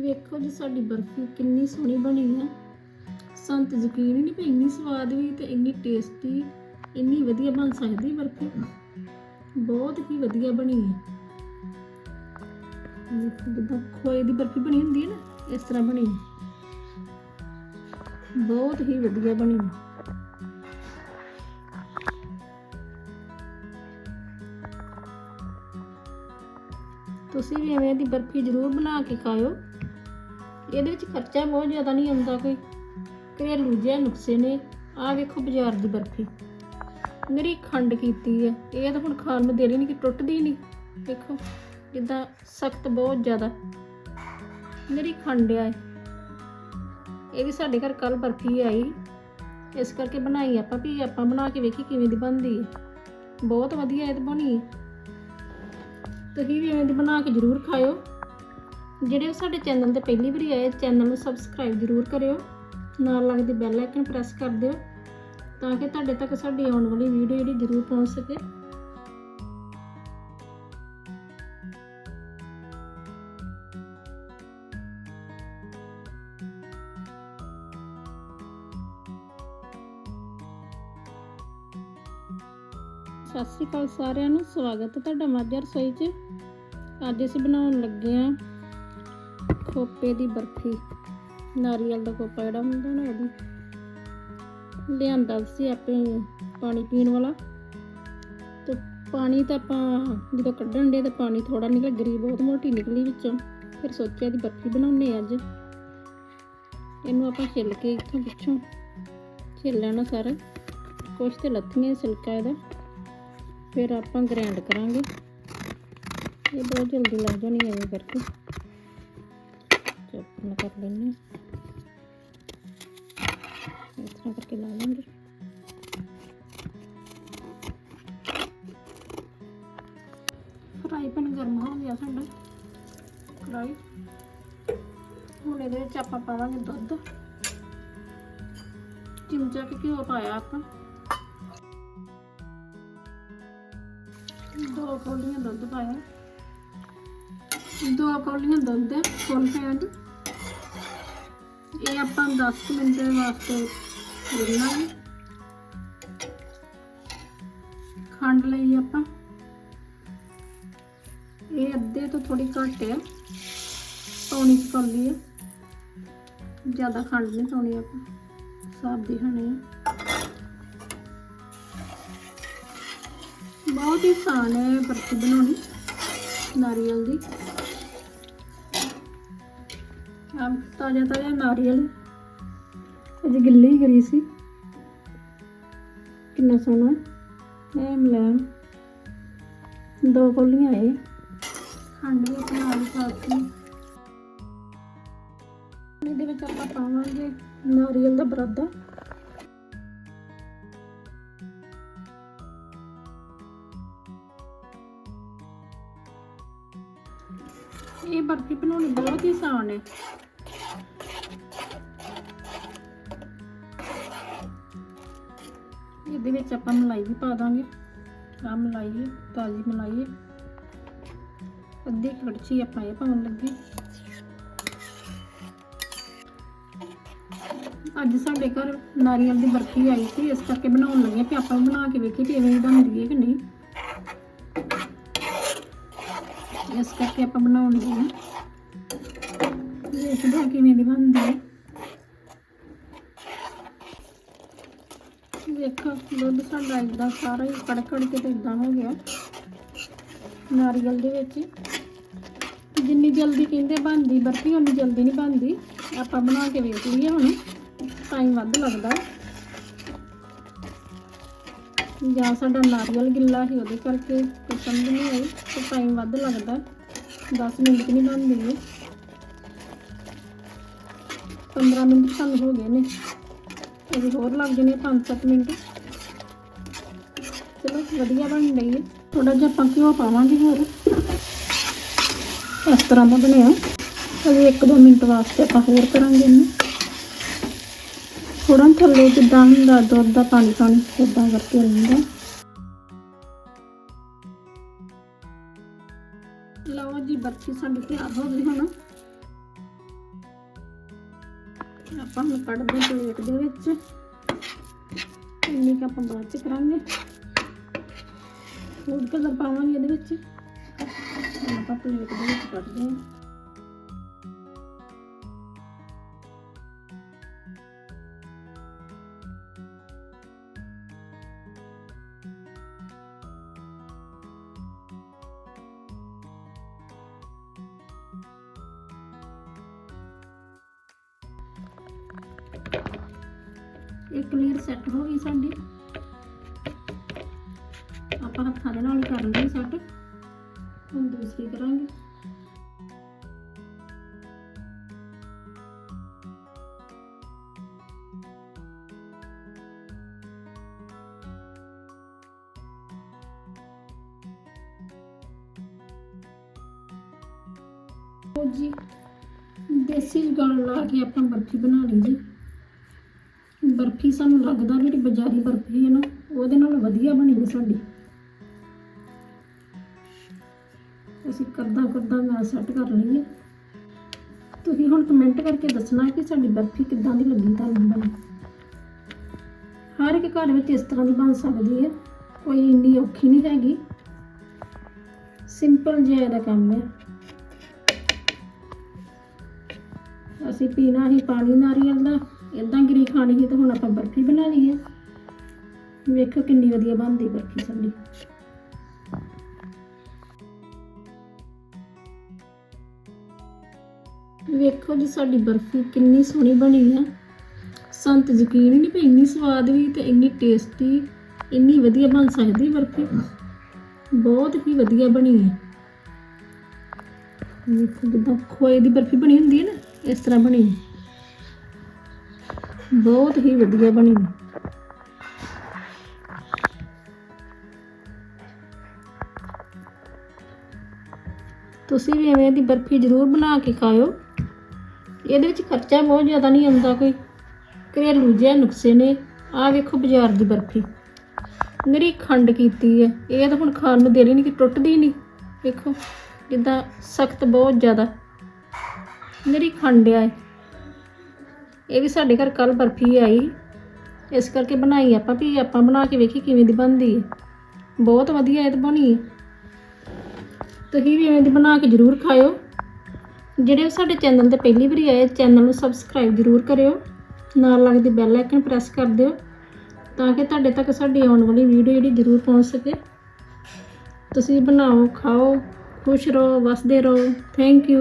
ਵੇਖੋ ਜੀ ਸਾਡੀ ਬਰਫੀ ਕਿੰਨੀ ਸੋਹਣੀ ਬਣੀ ਹੈ। ਸੰਤ ਯਕੀਨ ਹੀ ਨਹੀਂ ਪਈ ਇੰਨੀ ਸਵਾਦ ਵੀ ਤੇ ਇੰਨੀ ਟੇਸਟੀ ਇੰਨੀ ਵਧੀਆ ਬਣ ਸਕਦੀ ਬਰਫੀ। ਬਹੁਤ ਹੀ ਵਧੀਆ ਬਣੀ ਹੈ। ਜਿੱਦਾਂ ਖੋਏ ਦੀ ਬਰਫੀ ਬਣੀ ਹੁੰਦੀ ਹੈ ਨਾ, ਇਸ ਤਰ੍ਹਾਂ ਬਣੀ ਬਹੁਤ ਹੀ ਵਧੀਆ ਬਣੀ ਤੁਸੀਂ ਵੀ ਐਵੇਂ ਦੀ ਬਰਫੀ ਜ਼ਰੂਰ ਬਣਾ ਕੇ ਖਾਓ ਇਹਦੇ ਵਿੱਚ ਖਰਚਾ ਬਹੁਤ ਜ਼ਿਆਦਾ ਨਹੀਂ ਆਉਂਦਾ ਕੋਈ। ਘਰੇਲੂ ਜਿਹੇ ਨੁਕਸੇ ਨੇ। ਆਹ ਵੇਖੋ ਬਾਜ਼ਾਰ ਦੀ ਬਰਫੀ। ਮੇਰੀ ਖੰਡ ਕੀਤੀ ਹੈ। ਇਹ ਤਾਂ ਹੁਣ ਖਾਣ ਨੂੰ ਦੇਣੀ ਨਹੀਂ ਕਿ ਟੁੱਟਦੀ ਨਹੀਂ। ਦੇਖੋ ਜਿੱਦਾਂ ਸਖਤ ਬਹੁਤ ਜ਼ਿਆਦਾ। ਮੇਰੀ ਖੰਡ ਆ ਇਹ। ਵੀ ਸਾਡੇ ਘਰ ਕੱਲ ਬਰਫੀ ਆਈ। ਇਸ ਕਰਕੇ ਬਣਾਈ ਆਪਾਂ ਵੀ ਆਪਾਂ ਬਣਾ ਕੇ ਵੇਖੀ ਕਿਵੇਂ ਦੀ ਬਣਦੀ ਹੈ। ਬਹੁਤ ਵਧੀਆ ਇਹ ਤਾਂ ਬਣੀ ਤੁਸੀਂ ਵੀ ਐਵੇਂ ਦੀ ਬਣਾ ਕੇ ਜ਼ਰੂਰ ਖਾਇਓ। ਜਿਹੜੇ ਸਾਡੇ ਚੈਨਲ ਤੇ ਪਹਿਲੀ ਵਾਰੀ ਆਏ, ਚੈਨਲ ਨੂੰ ਸਬਸਕ੍ਰਾਈਬ ਜ਼ਰੂਰ ਕਰਿਓ। ਨਾਲ ਲੱਗਦੇ ਬੈਲ ਆਈਕਨ ਪ੍ਰੈਸ ਕਰ ਦਿਓ, ਤਾਂ ਕਿ ਤੁਹਾਡੇ ਤੱਕ ਸਾਡੀ ਆਉਣ ਵਾਲੀ ਵੀਡੀਓ ਜਿਹੜੀ ਜ਼ਰੂਰ ਪਹੁੰਚ ਸਕੇ। ਸਤਿ ਸ਼੍ਰੀ ਅਕਾਲ ਸਾਰਿਆਂ ਨੂੰ, ਸਵਾਗਤ ਹੈ ਤੁਹਾਡਾ ਮਾਝਾ ਰਸੋਈ 'ਚ। ਅੱਜ ਅਸੀਂ ਬਣਾਉਣ ਲੱਗੇ ਆ ਖੋਪੇ ਦੀ ਬਰਫੀ। ਨਾਰੀਅਲ ਦਾ ਖੋਪਾ ਜਿਹੜਾ ਹੁੰਦਾ ਨਾ ਉਹਦੀ ਲਿਆਂਦਾ ਸੀ ਆਪੇ ਪਾਣੀ ਪੀਣ ਵਾਲਾ। ਤੇ ਪਾਣੀ ਤਾਂ ਆਪਾਂ ਜਦੋਂ ਕੱਢਣ ਦੇ ਤਾਂ ਪਾਣੀ ਥੋੜਾ ਨਿਕਲ ਗਰੀ ਬਹੁਤ ਮੋਟੀ ਨਿਕਲੀ ਵਿੱਚੋਂ। ਫਿਰ ਸੋਚਿਆ ਦੀ ਬਰਫੀ ਬਣਾਉਣੇ ਅੱਜ। ਇਹਨੂੰ ਆਪਾਂ ਛਿੱਲ ਕੇ ਇੱਥੋਂ ਪਿੱਛੋਂ ਛਿੱਲ ਲੈਣਾ ਸਾਰਾ। ਕੁਛ ਤੇ ਲੱਥੀਆਂ ਸਿਲਕਾ ਇਹਦਾ। ਫਿਰ ਆਪਾਂ ਗ੍ਰਾਈਂਡ ਕਰਾਂਗੇ। ਇਹ ਬਹੁਤ ਜਲਦੀ ਲੱਗ ਜਾਣੀ ਐਵੇਂ ਕਰਕੇ ਚੱਪਣਾ ਕਰ ਲੈਂਦੇ ਹਾਂ ਇਸ ਤਰ੍ਹਾਂ ਕਰਕੇ ਲਾ ਲਾਂਗੇ ਫਰਾਈ ਪੈਨ ਗਰਮ ਹੋ ਗਿਆ ਸਾਡਾ। ਕੜਾਈ ਹੁਣ ਇਹਦੇ ਵਿੱਚ ਆਪਾਂ ਪਾਵਾਂਗੇ ਦੁੱਧ। ਚਮਚਾ ਕੁ ਘਿਓ ਪਾਇਆ ਆਪਾਂ। ਦੋ ਕੌਲੀਆਂ ਦੁੱਧ ਪਾਇਆ। ਦੋ ਕੌਲੀਆਂ ਦੁੱਧ, ਫੁੱਲ ਫੈਟ ਇਹ ਆਪਾਂ 10 ਮਿੰਟ ਦੇ ਵਾਸਤੇ ਰਿੰਨਾਂਗੇ ਖੰਡ ਲਈ ਆਪਾਂ। ਇਹ ਅੱਧੇ ਤੋਂ ਥੋੜੀ ਘੱਟ ਹੈ। ਪੌਣੀ ਕੁ ਹੈ ਜ਼ਿਆਦਾ ਖੰਡ ਨਹੀਂ ਪਾਉਣੀ ਆਪਾਂ। ਸਾਬ ਦੀ ਖਾਣੀ ਬਹੁਤ ਹੀ ਆਸਾਨ ਹੈ ਬਰਫੀ ਬਣਾਉਣੀ। ਨਾਰੀਅਲ ਦੀ। ਆਮ ਤਾਜ਼ਾ ਤਾਜ਼ਾ ਨਾਰੀਅਲ। ਅਜੇ ਗਿੱਲੀ ਹੀ ਕਰੀ ਸੀ। ਕਿੰਨਾ ਸੋਹਣਾ। ਇਹ ਮਲਾਮ ਦੋ ਕੋਲੀਆਂ ਇਹ। ਖੰਡ ਵੀ ਨਾਲ ਪਾਤੀ ਇਹਦੇ ਵਿੱਚ ਆਪਾਂ ਪਾਵਾਂਗੇ ਨਾਰੀਅਲ ਦਾ ਬਰਾਦਾ। ਇਹ ਬਰਫੀ ਬਣਾਉਣੀ ਬਹੁਤ ਹੀ ਆਸਾਨ ਹੈ। ਇਹਦੇ ਵਿੱਚ ਆਪਾਂ ਮਲਾਈ ਵੀ ਪਾ ਦਾਂਗੇ। ਆ ਮਲਾਈ ਹੈ ਤਾਜ਼ੀ ਮਲਾਈ। ਹੈ ਅੱਧੀ ਕੜਛੀ ਆਪਾਂ ਇਹ ਪਾਉਣ ਲੱਗੇ। ਅੱਜ ਸਾਡੇ ਘਰ ਨਾਰੀਅਲ ਦੀ ਬਰਫੀ ਆਈ ਸੀ, ਇਸ ਕਰਕੇ ਬਣਾਉਣ ਲੱਗੇ ਕਿ ਆਪਾਂ ਬਣਾ ਕੇ ਵੇਖੀਏ ਕਿਵੇਂ ਐਵੇਂ ਦੀ ਬਣਦੀ ਹੈ ਕਿ ਨਹੀਂ। ਇਸ ਕਰਕੇ ਆਪਾਂ ਬਣਾਉਣ ਲੱਗੇ ਹਾਂ। ਦੇਖਦੇ ਹਾਂ ਕਿਵੇਂ ਦੀ ਬਣਦੀ ਹੈ। ਦੇਖੋ ਦੁੱਧ ਸਾਡਾ ਇਦਾਂ ਸਾਰਾ ਹੀ ਕੜਕੜ ਕੇ ਤੇ ਇਦਾਂ ਹੋ ਗਿਆ। ਨਾਰੀਅਲ ਦੇ ਵਿੱਚ ਜਿੰਨੀ ਜਲਦੀ ਕਹਿੰਦੇ ਬਣਦੀ, ਬਰਫੀ ਉਨੀ ਜਲਦੀ ਨਹੀਂ ਬਣਦੀ। ਆਪਾਂ ਬਣਾ ਕੇ ਵੇਖ ਲਈਏ ਹੁਣ ਟਾਈਮ ਵੱਧ ਲੱਗਦਾ। ਜਾਂ ਸਾਡਾ ਨਾਰੀਅਲ ਗਿੱਲਾ ਸੀ, ਉਹਦੇ ਕਰਕੇ ਪਸੰਦ ਨਹੀਂ ਆਈ, ਤੇ ਟਾਈਮ ਵੱਧ ਲੱਗਦਾ। 10 ਮਿੰਟ ਨਹੀਂ ਬਣਦੀ। ਇਹ 15 ਮਿੰਟ ਸਾਨੂੰ ਹੋ ਗਏ ਨੇ। ਅਜੇ ਹੋਰ ਲੱਗ ਜਾਣੇ 5-7 ਮਿੰਟ। ਚਲੋ, ਵਧੀਆ ਬਣ ਰਹੀ ਹੈ ਥੋੜਾ ਜਿਹਾ ਆਪਾਂ ਘਿਓ ਪਾਵਾਂਗੇ ਹੋਰ। ਇਸ ਤਰ੍ਹਾਂ ਦਾ ਬਣਿਆ ਅਜੇ 1-2 ਮਿੰਟ ਵਾਸਤੇ ਆਪਾਂ ਹੋਰ ਕਰਾਂਗੇ ਇਹਨੂੰ। ਥੋੜਾ ਥੱਲੇ ਜਿੱਦਾਂ ਹੁੰਦਾ, ਦੁੱਧ ਦਾ ਪਾਣੀ ਪਾਣੀ ਉਦਾਂ ਕਰਕੇ ਰਹਿੰਦਾ ਲਓ ਜੀ ਬਰਫੀ ਸਾਡੀ ਤਿਆਰ ਹੋ ਗਈ ਹੁਣ। ਆਪਾਂ ਹੁਣ ਕੱਢਦੇ ਪਲੇਟ ਦੇ ਵਿੱਚ। ਇੰਨੀ ਕੁ ਆਪਾਂ ਬਾਅਦ ਚ ਕਰਾਂਗੇ। ਫੂਡ ਕਲਰ ਪਾਵਾਂਗੇ ਇਹਦੇ ਵਿੱਚ। ਆਪਾਂ ਪਲੇਟ ਦੇ ਵਿੱਚ ਕੱਢਦੇ ਹਾਂ। ਇੱਕ ਲੇਅਰ ਸੈੱਟ ਹੋ ਗਈ ਸਾਡੀ। ਆਪਾਂ ਹੱਥਾਂ ਦੇ ਨਾਲ ਹੀ ਕਰ ਲਈ ਸੈੱਟ। ਹੁਣ ਦੂਸਰੀ ਕਰਾਂਗੇ। ਜੀ, ਦੇਸੀ ਜੁਗਾੜ ਲਾ ਕੇ ਆਪਾਂ ਬਰਫੀ ਬਣਾ ਲਈ ਜੀ। ਬਰਫੀ ਸਾਨੂੰ ਲੱਗਦਾ ਜਿਹੜੀ ਬਜ਼ਾਰੀ ਬਰਫੀ ਹੈ ਨਾ, ਉਹਦੇ ਨਾਲ ਵਧੀਆ ਬਣੀ ਹੈ ਸਾਡੀ। ਅਸੀਂ ਕਰਦਾ ਕਰਦਾ ਮੈਂ ਸੈੱਟ ਕਰ ਲਈ ਹੈ ਤੁਸੀਂ ਹੁਣ ਕਮੈਂਟ ਕਰਕੇ ਦੱਸਣਾ ਕਿ ਸਾਡੀ ਬਰਫੀ ਕਿੱਦਾਂ ਦੀ ਲੱਗੀ ਤੁਹਾਨੂੰ ਬਣੀ। ਹਰ ਇੱਕ ਘਰ ਵਿੱਚ ਇਸ ਤਰ੍ਹਾਂ ਦੀ ਬਣ ਸਕਦੀ ਹੈ, ਕੋਈ ਇੰਨੀ ਔਖੀ ਨਹੀਂ ਹੈਗੀ। ਸਿੰਪਲ ਜਿਹਾ ਇਹਦਾ ਕੰਮ ਹੈ। ਅਸੀਂ ਪੀਣਾ ਹੀ ਪਾਣੀ ਨਾਰੀਅਲ ਦਾ। ਇਦਾਂ ਗਿਰੀ ਖਾਣੀ ਸੀ ਤਾਂ ਹੁਣ ਆਪਾਂ ਬਰਫੀ ਬਣਾ ਲਈ ਹੈ ਵੇਖੋ ਕਿੰਨੀ ਵਧੀਆ ਬਣਦੀ ਬਰਫੀ ਸਾਡੀ। ਵੇਖੋ ਜੀ ਸਾਡੀ ਬਰਫੀ ਕਿੰਨੀ ਸੋਹਣੀ ਬਣੀ ਹੈ ਸੰਤ ਯਕੀਨ ਹੀ ਨਹੀਂ ਪਈ, ਇੰਨੀ ਸਵਾਦ ਵੀ ਤੇ ਇੰਨੀ ਟੇਸਟੀ ਇੰਨੀ ਵਧੀਆ ਬਣ ਸਕਦੀ ਬਰਫੀ। ਬਹੁਤ ਹੀ ਵਧੀਆ ਬਣੀ ਹੈ ਵੇਖੋ ਜਿੱਦਾਂ ਖੋਏ ਦੀ ਬਰਫੀ ਬਣੀ ਹੁੰਦੀ ਹੈ ਨਾ, ਇਸ ਤਰ੍ਹਾਂ ਬਣੀ ਹੈ ਬਹੁਤ ਹੀ ਵਧੀਆ ਬਣੀ। ਤੁਸੀਂ ਵੀ ਐਵੇਂ ਦੀ ਬਰਫੀ ਜ਼ਰੂਰ ਬਣਾ ਕੇ ਖਾਓ ਇਹਦੇ ਵਿੱਚ ਖਰਚਾ ਬਹੁਤ ਜ਼ਿਆਦਾ ਨਹੀਂ ਆਉਂਦਾ ਕੋਈ। ਘਰੇਲੂ ਜਿਹੇ ਨੁਕਸੇ ਨੇ। ਆਹ ਵੇਖੋ ਬਾਜ਼ਾਰ ਦੀ ਬਰਫੀ। ਮੇਰੀ ਖੰਡ ਕੀਤੀ ਹੈ। ਇਹ ਤਾਂ ਹੁਣ ਖਾਣ ਨੂੰ ਦਿਲ ਹੀ ਨਹੀਂ ਕਿ ਟੁੱਟਦੀ ਨਹੀਂ। ਵੇਖੋ ਜਿੱਦਾਂ ਸਖਤ ਬਹੁਤ ਜ਼ਿਆਦਾ। ਮੇਰੀ ਖੰਡ ਆ ਇਹ। ਵੀ ਸਾਡੇ ਘਰ ਕੱਲ ਬਰਫੀ ਆਈ। ਇਸ ਕਰਕੇ ਬਣਾਈ ਆਪਾਂ ਵੀ ਆਪਾਂ ਬਣਾ ਕੇ ਵੇਖੀ ਕਿਵੇਂ ਦੀ ਬਣਦੀ ਹੈ। ਬਹੁਤ ਵਧੀਆ ਇਹ ਤਾਂ ਬਣੀ ਤੁਸੀਂ ਵੀ ਐਵੇਂ ਦੀ ਬਣਾ ਕੇ ਜ਼ਰੂਰ ਖਾਇਓ। ਜਿਹੜੇ ਸਾਡੇ ਚੈਨਲ ਤੇ ਪਹਿਲੀ ਵਾਰੀ ਆਏ, ਚੈਨਲ ਨੂੰ ਸਬਸਕ੍ਰਾਈਬ ਜ਼ਰੂਰ ਕਰਿਓ। ਨਾਲ ਲੱਗਦੀ ਬੈਲ ਆਈਕਨ ਪ੍ਰੈਸ ਕਰ ਦਿਓ, ਤਾਂ ਕਿ ਤੁਹਾਡੇ ਤੱਕ ਸਾਡੀ ਆਉਣ ਵਾਲੀ ਵੀਡੀਓ ਜਿਹੜੀ ਜ਼ਰੂਰ ਪਹੁੰਚ ਸਕੇ। ਤੁਸੀਂ ਬਣਾਓ, ਖਾਓ, ਖੁਸ਼ ਰਹੋ, ਵਸਦੇ ਰਹੋ। Thank you